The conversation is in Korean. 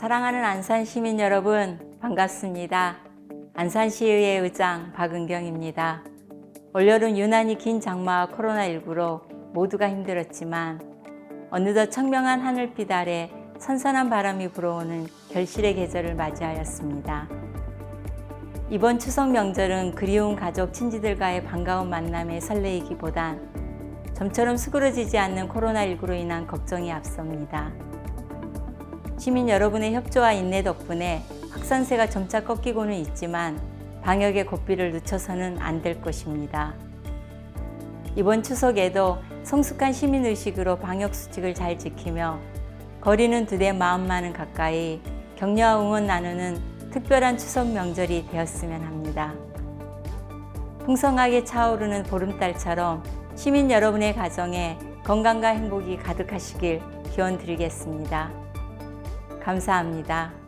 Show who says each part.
Speaker 1: 사랑하는 안산 시민 여러분, 반갑습니다. 안산시의회 의장 박은경입니다. 올여름 유난히 긴 장마와 코로나19로 모두가 힘들었지만 어느덧 청명한 하늘빛 아래 선선한 바람이 불어오는 결실의 계절을 맞이하였습니다. 이번 추석 명절은 그리운 가족, 친지들과의 반가운 만남에 설레이기보단 좀처럼 수그러지지 않는 코로나19로 인한 걱정이 앞섭니다. 시민 여러분의 협조와 인내 덕분에 확산세가 점차 꺾이고는 있지만 방역의 고삐를 늦춰서는 안 될 것입니다. 이번 추석에도 성숙한 시민의식으로 방역 수칙을 잘 지키며 거리는 두대 마음만은 가까이 격려와 응원 나누는 특별한 추석 명절이 되었으면 합니다. 풍성하게 차오르는 보름달처럼 시민 여러분의 가정에 건강과 행복이 가득하시길 기원 드리겠습니다. 감사합니다.